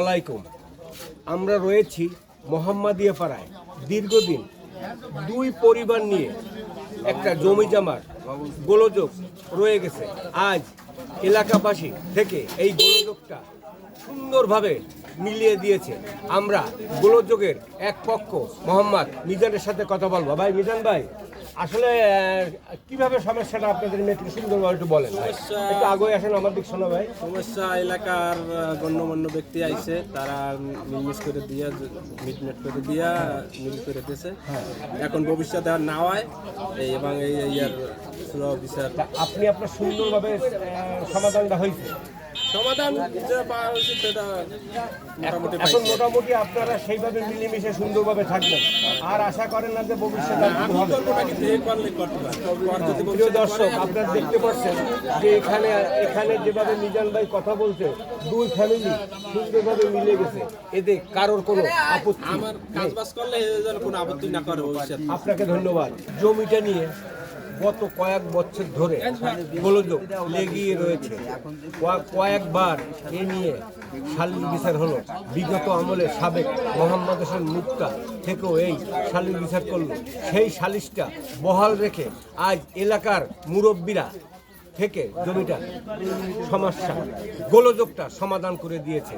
আলাইকুম। আমরা রয়েছি মোহাম্মদিয়া পাড়ায়। দীর্ঘদিন দুই পরিবার নিয়ে একটা জমি জামার গোলযোগ রয়ে গেছে। আজ এলাকাবাসী থেকে এই গোলযোগটা সুন্দরভাবে মিলিয়ে দিয়েছে। আমরা গোলযোগের এক পক্ষ মোহাম্মদ মিজানের সাথে কথা বলব। ভাই মিজান ভাই আসলে কীভাবে সমস্যাটা আপনাদের মেয়ে একটু সুন্দরভাবে একটু বলেন একটু আগে আসেন আমার দিক শোনো ভাই। সমস্যা এলাকার গণ্যমান্য ব্যক্তি আইছে। তারা মিলমিশ করে দিয়া মিটমেট করে দিয়া মিল করে দিয়েছে। এখন ভবিষ্যতে আর না হয়। এই এবং এই ইয়ার সুরা বিচার আপনি আপনার সুন্দরভাবে সমাধানটা হয়েছে। সমাধান যা পাওয়া উচিত সেটা মোটামুটি এখন মোটামুটি আপনারা সেইভাবে মিলেমিশে সুন্দরভাবে থাকবেন। আর আশা করেন না যে ভবিষ্যতে পারলে করতে প্রিয় দর্শক আপনারা দেখতে পাচ্ছেন যে এখানে এখানে যেভাবে মিজান ভাই কথা বলছে দুই ফ্যামিলি সুন্দরভাবে মিলে গেছে। এতে কারোর কোনো আপত্তি আমার কাজ বাজ করলে কোনো আপত্তি না করে আপনাকে ধন্যবাদ। জমিটা নিয়ে গত কয়েক বছর ধরে গোলযোগ লেগিয়ে রয়েছে। কয়েক- কয়েকবার এ নিয়ে শালীন বিচার হলো। বিগত আমলে সাবেক মোহাম্মদ হোসেন মুক্তা থেকেও এই শালীন বিচার করল। সেই সালিশটা বহাল রেখে আজ এলাকার মুরব্বীরা থেকে জমিটা সমস্যা গোলযোগটা সমাধান করে দিয়েছে।